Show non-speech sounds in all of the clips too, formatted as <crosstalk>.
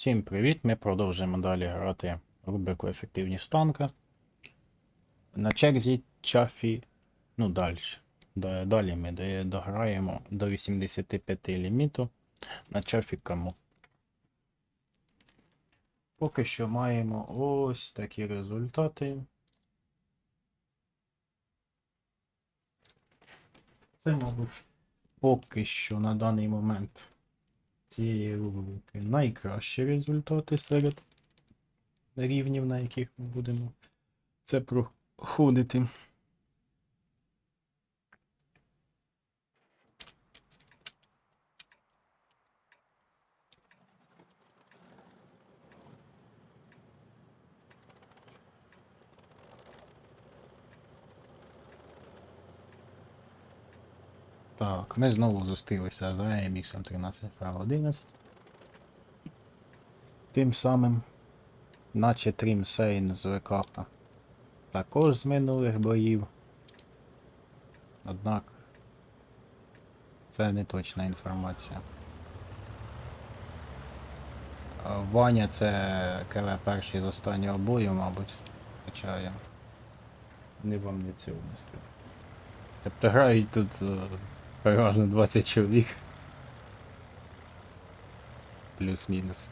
Всім привіт! Ми продовжуємо далі грати рубрику Ефективність танка. На черзі чафі. Ну, далі. Далі ми дограємо до 85 ліміту на чафі кому. Поки що маємо ось такі результати. Це, мабуть, поки що на даний момент цієї рубрики найкращі результати серед рівнів, на яких ми будемо це проходити. Так, ми знову зустрілися з AMX 13 F11. Тим самим, наче Трім Сейн з ВК. Також з минулих боїв. Однак це не точна інформація. Ваня це КВ перший з останнього бою, мабуть. Хоча я не вам не цього не. Тобто грають тут переважно 20 чоловік. Плюс-мінус.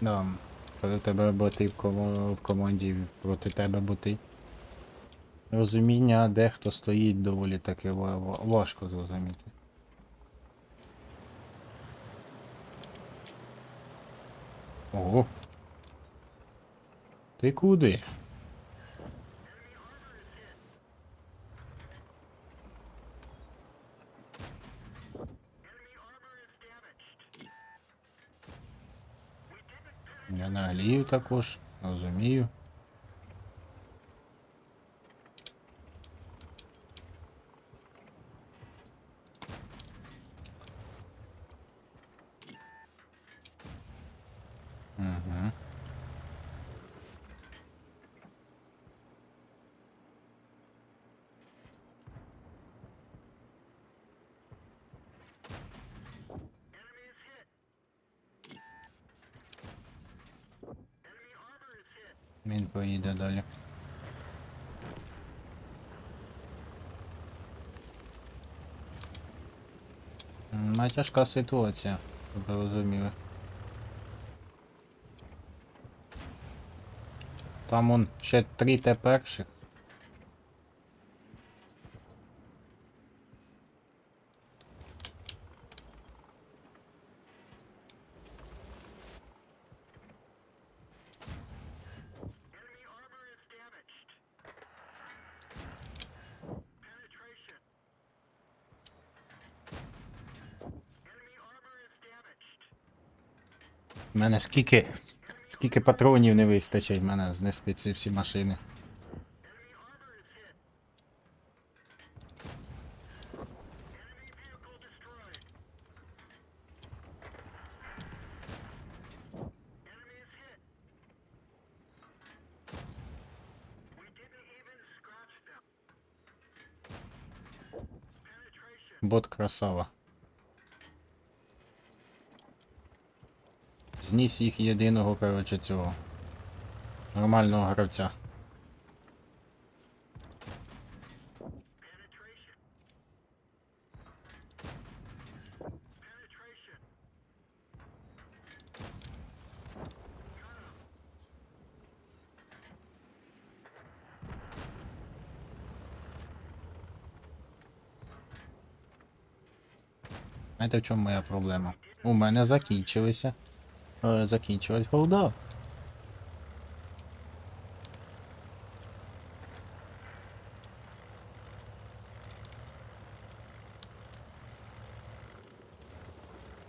Да. Коли тебе боти в, комо- в команді проти тебе боти. Розуміння, де хто стоїть, доволі таки ва- ва- важко зрозуміти. Ого. Ти куди? Я наглію також, розумію. Угу. Він поїде далі. М, а Тяжка ситуація, щоб ви розуміли. Там он ще три те перших. У мене скільки. Скільки патронів не вистачить мене знести ці всі машини. Бот красава. Зніс їх єдиного, коротше, цього. Нормального гравця. Знаєте, в чому моя проблема? У мене закінчилися. Е, закінчилась голда.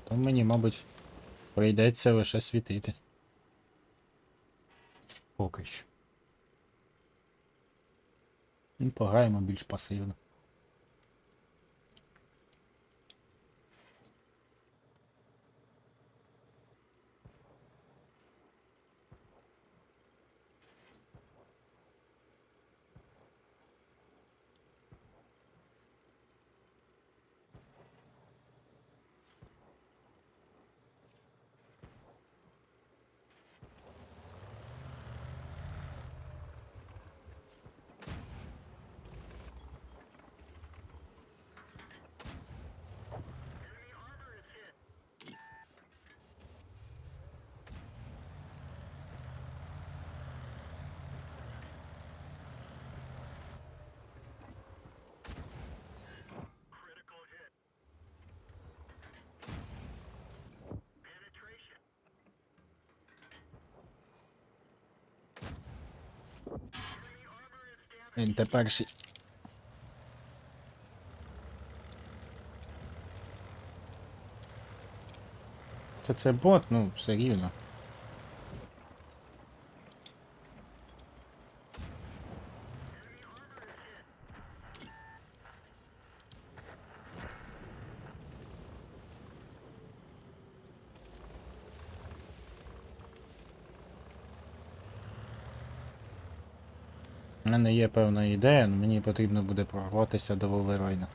То мені, мабуть, прийдеться лише світити. Поки що. І пограємо більш пасивно. Він тепер ще. Це це бот, ну, все рівно. Є певна ідея, але мені потрібно буде прорватися до Волверайна.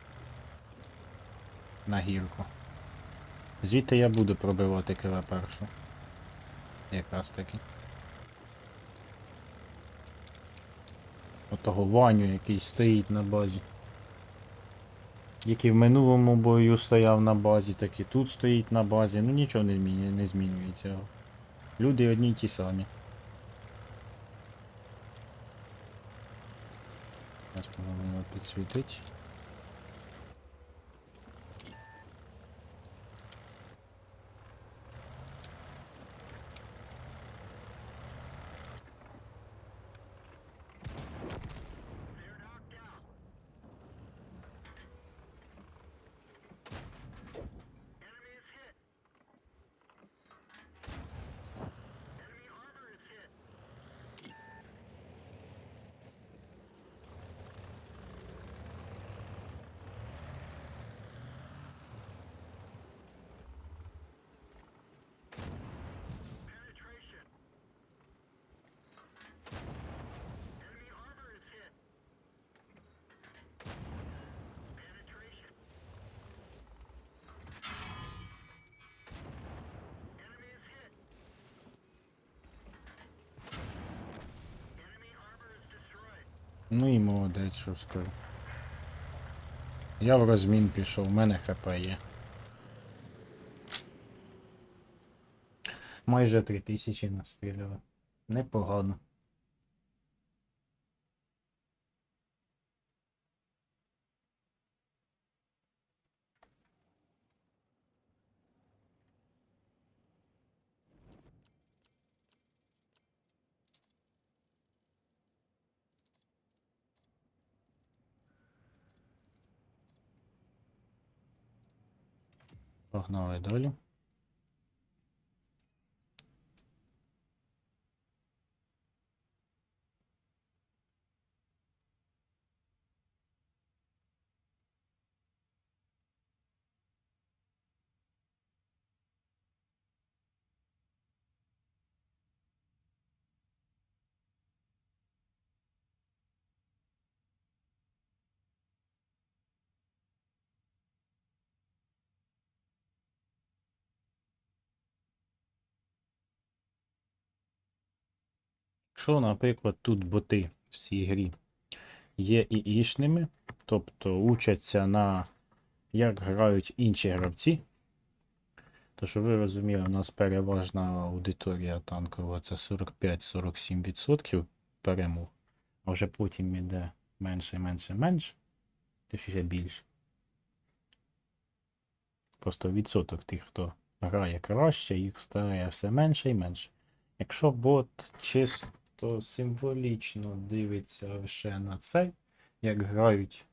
На гірку. Звідти я буду пробивати КВ першу. Якраз таки. Отого Ваню, який стоїть на базі. Який в минулому бою стояв на базі, так і тут стоїть на базі. Ну нічого не змінюється. Люди одні й ті самі. podświetlić. Ну і молодець, що скажу. Я в розмін пішов, в мене ХП є. Майже 3000 настріляли. Непогано. Погнали далі. Якщо, наприклад, тут боти в цій грі є і ішними, тобто учаться на як грають інші гравці, то що ви розуміли, у нас переважна аудиторія танкова це 45-47% перемог, а вже потім іде менше, менше, менше, точніше більше. Просто відсоток тих, хто грає краще, їх стає все менше і менше. Якщо бот чисто символічно дивиться лише на це, як грають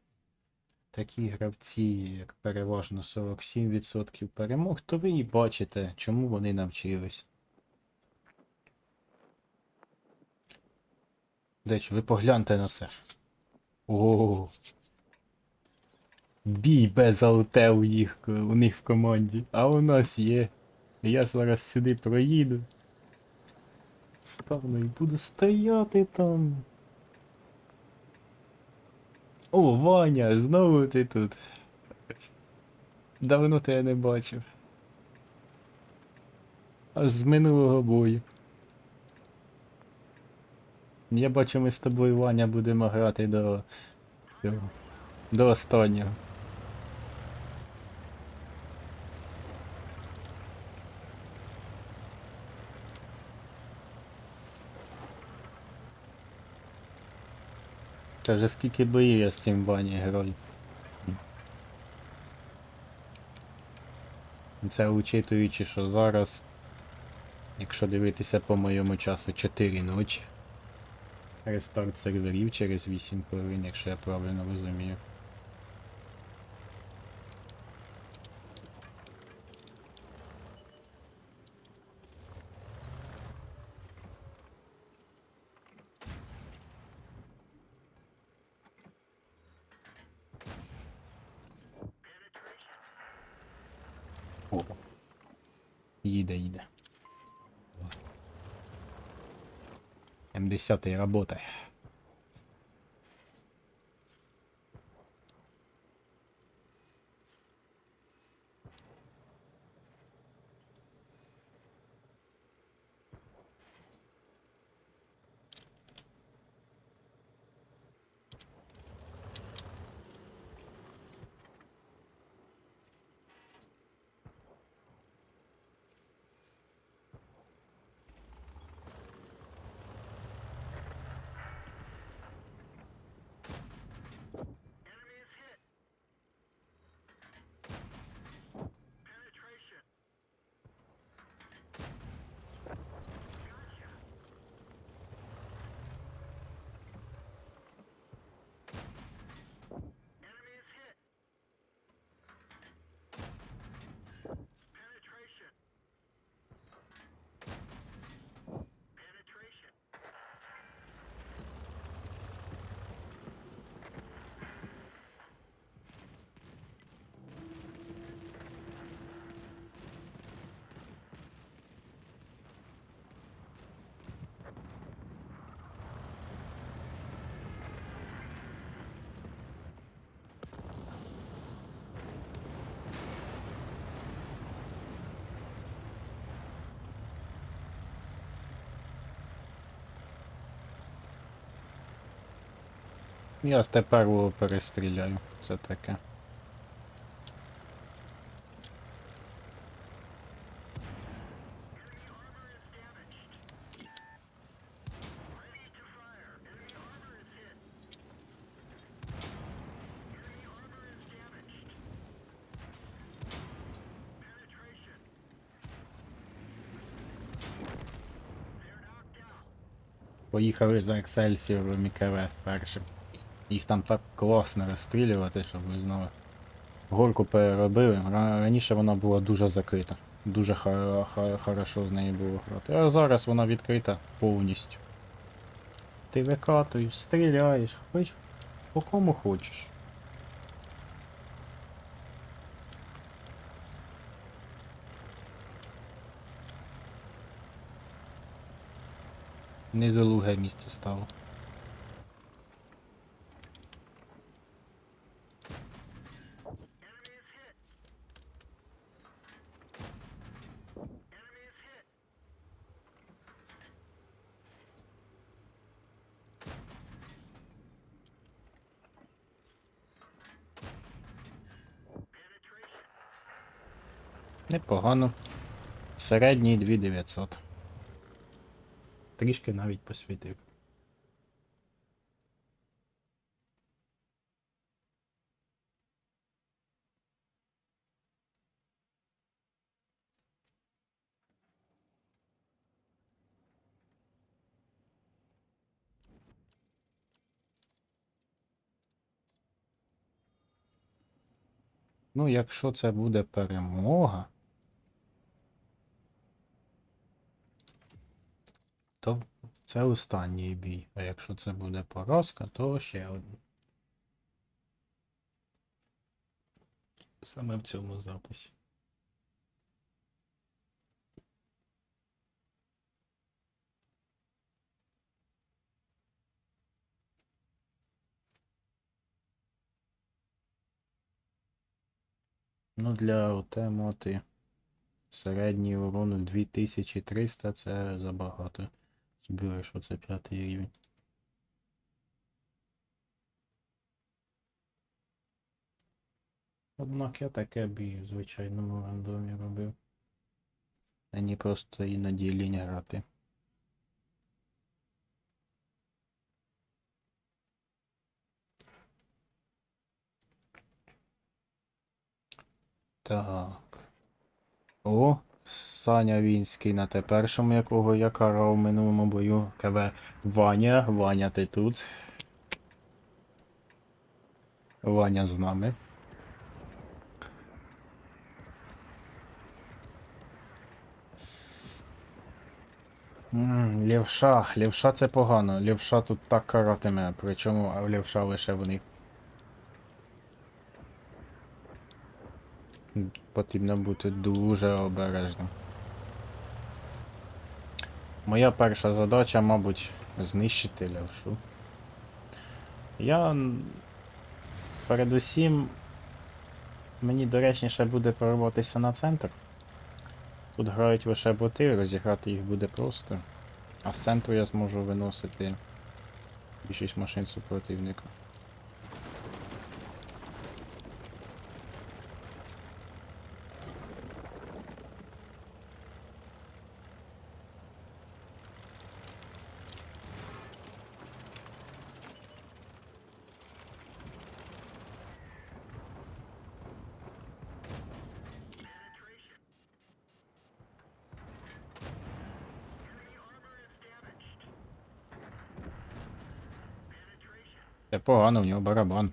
такі гравці, як переважно 47% перемог, то ви і бачите, чому вони навчились. Деч, ви погляньте на це. О. Бій без ауте у їх у них в команді. А у нас є. Я ж зараз сюди проїду. Стану і буду стояти там. О, Ваня, знову ти тут. Давно тебе не бачив. Аж з минулого бою. Я бачу, ми з тобою, Ваня, будемо грати до цього. До останнього. Це вже скільки боїв я з цим бані граю. Це учитуючи, що зараз, якщо дивитися по моєму часу, 4 ночі. Рестарт серверів через 8 хвилин, якщо я правильно розумію. О. Їде, їде. М10 работає. Я тепер перестріляю. Це таке. Поїхали за Excelsior МКВ першим. Їх там так класно розстрілювати, щоб ви знали. Горку переробили. Раніше вона була дуже закрита. Дуже хар- хорошо з нею було грати. А зараз вона відкрита повністю. Ти викатуєш, стріляєш, хоч по кому хочеш. Недолуге місце стало. Непогано. Середній 2900. Трішки навіть посвітив. Ну, якщо це буде перемога. То це останній бій. А якщо це буде поразка, то ще один. Саме в цьому записі. Ну, для ОТ моти середній урон 2300 це забагато. Збиваєш оце п'ятий рівень. Однак я таке бій в звичайному рандомі робив. Мені просто іноді лінь грати. Так. О, Саня Вінський на тепершому, якого я карав в минулому бою. КВ Ваня. Ваня, ти тут. Ваня з нами. Лівша, лівша це погано. Лівша тут так каратиме, причому а лівша лише в них. Потрібно бути дуже обережним. Моя перша задача, мабуть, знищити левшу. Я передусім мені доречніше буде перерватися на центр. Тут грають лише боти, розіграти їх буде просто. А з центру я зможу виносити більшість машин супротивника. Це погано, в нього барабан.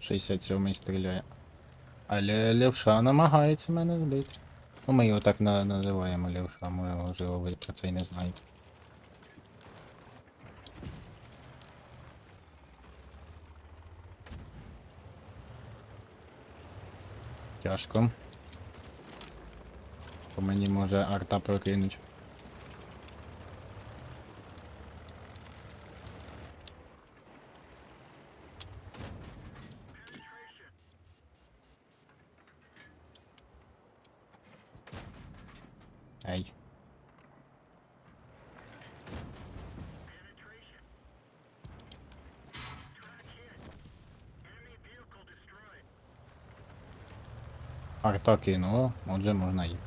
Шістдесят сьомий стріляє. Але левша намагається мене збити. Ну, ми його так на називаємо левша, можливо, ви про це й не знаєте. Тяжко. По мені може арта прокинуть. Ей. Арта кинула, отже можна їхати.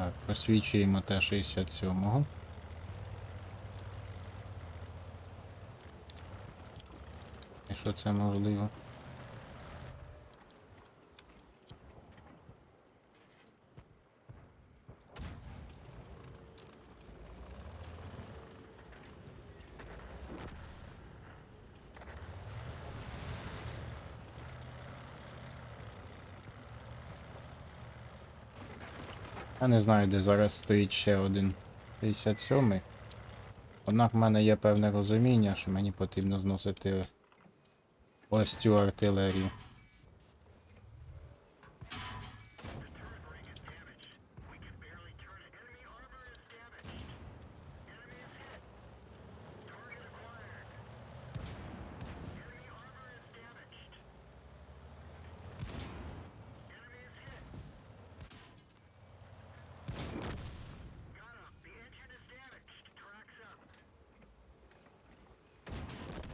Так, просвічуємо Т-67. І що це можливо? Я не знаю, де зараз стоїть ще один 57-й. Однак в мене є певне розуміння, що мені потрібно зносити ось цю артилерію.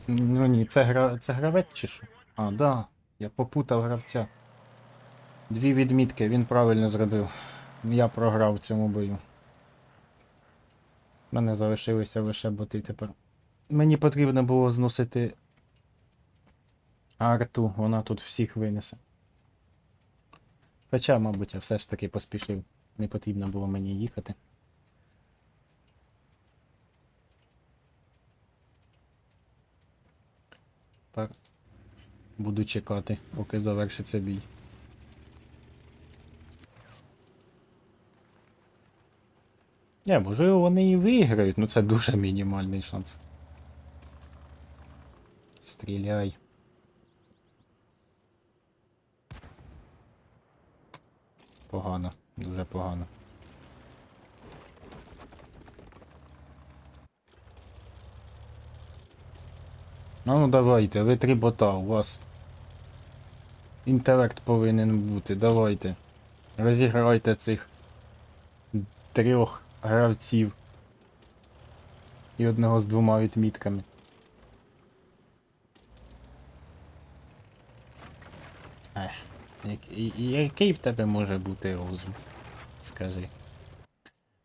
Ну ні, це гра. це гравець чи що? А, да. Я попутав гравця. Дві відмітки, він правильно зробив. Я програв в цьому бою. У мене залишилися лише боти тепер. Мені потрібно було зносити арту, вона тут всіх винесе. Хоча, мабуть, я все ж таки поспішив. Не потрібно було мені їхати. Тепер буду чекати, поки завершиться бій. Не, можливо, вони і виграють, ну це дуже мінімальний шанс. Стріляй. Погано, дуже погано. Ну, ну давайте, ви три бота, у вас інтелект повинен бути, давайте. Розіграйте цих трьох гравців. І одного з двома відмітками. Ех, який в тебе може бути розум? Скажи.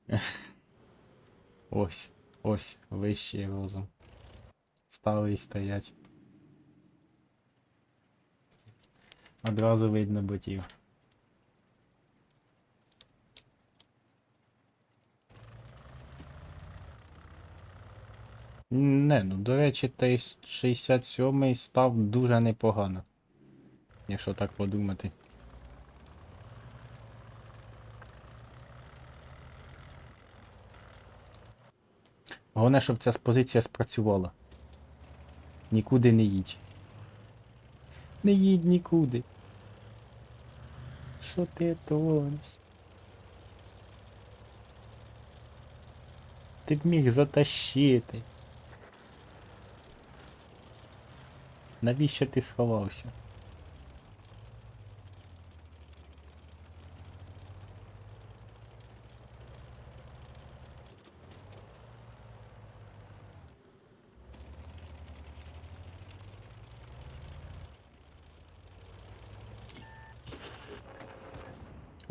<laughs> Ось, ось, вищий розум. Стали і стоять. Одразу видно ботів. Не, ну до речі, той 67-й став дуже непогано. Якщо так подумати. Головне, щоб ця позиція спрацювала. Нікуди не їдь. Не їдь нікуди. Що ти тонеш? Ти б міг затащити. Навіщо ти сховався?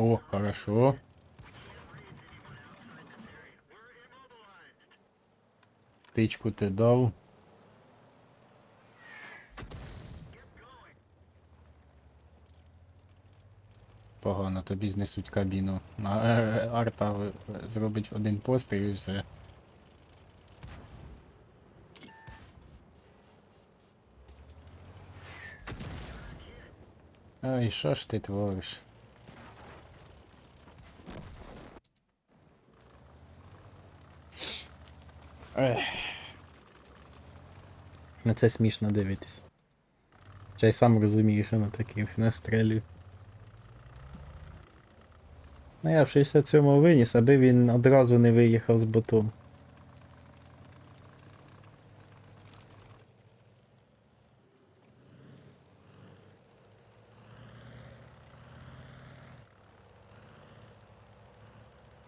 О, хорошо. Тичку ти дав. Погано, тобі знесуть кабіну. А, е, Арта е, зробить один постріл і все. Ай, що ж ти твориш? На це смішно дивитись. Хоча й сам розумію, що на таких настрелю. Ну я в 67-му виніс, аби він одразу не виїхав з ботом.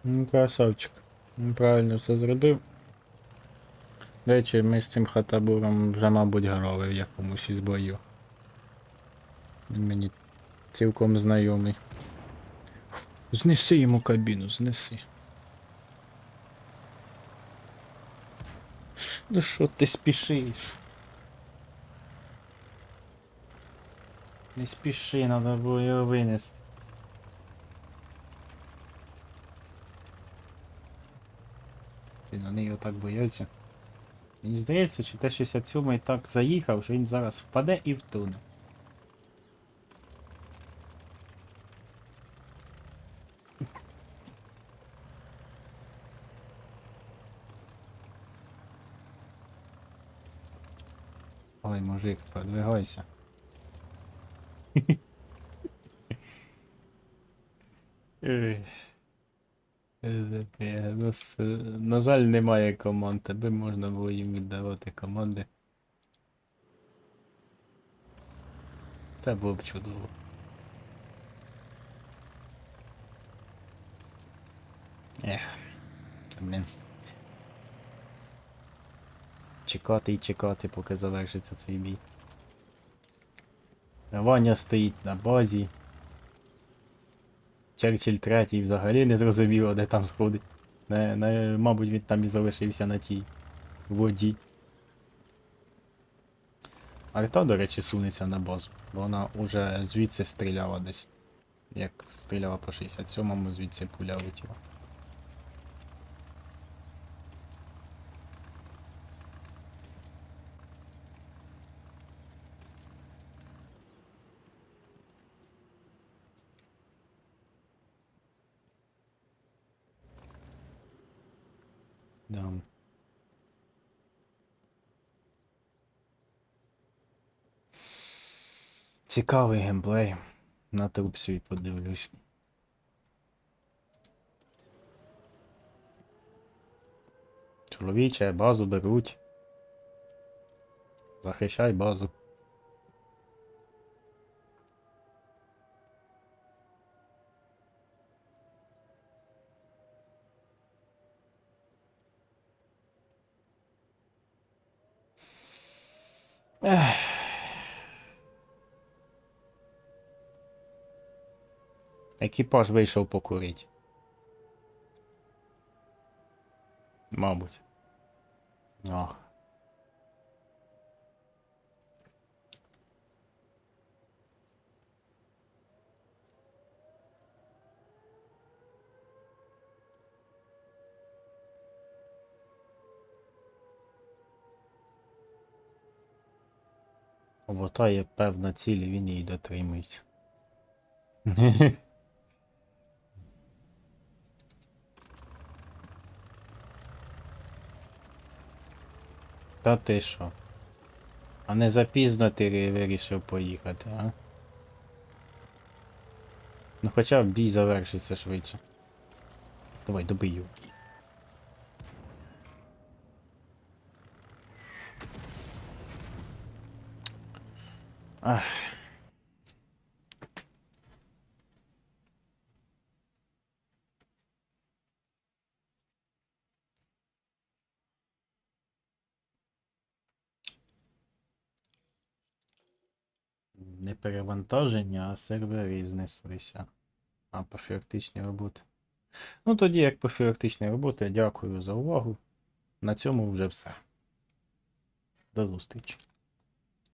Ну, красавчик. Правильно все зробив. До речі, ми з цим хатабуром вже, мабуть, грали в якомусь із боїв. Він мені цілком знайомий. Знеси йому кабіну, знеси. Ну що ти спішиш? Не спіши, треба було його винести. Блін, Вони його так бояться. Мені здається, чи Т-67 так заїхав, що він зараз впаде і втоне. Ой, мужик, подвигайся. Ой. Е, е, На жаль, немає команд, аби можна було їм віддавати команди. Це було б чудово. Ех, блін. Чекати і чекати, поки завершиться цей бій. Ваня стоїть на базі. Черчилль третій взагалі не зрозуміло, де там сходить. Не, не, мабуть, він там і залишився на тій воді. Арта, до речі, сунеться на базу, бо вона уже звідси стріляла десь. Як стріляла по 67-му, звідси пуля летіла. Да. Цікавий геймплей. На труп свій подивлюсь. Чоловіче, базу беруть. Захищай базу. Ех. Екіпаж вийшов покурить. Мабуть. Ох. Обота є певна ціль, він її дотримується. <laughs> Та ти що? А не запізно ти вирішив поїхати, а? Ну хоча б бій завершиться швидше. Давай, добию. Ах. Не перевантаження, а сервери знеслися. А профілактичні роботи. Ну тоді, як профілактичні роботи, дякую за увагу. На цьому вже все. До зустрічі.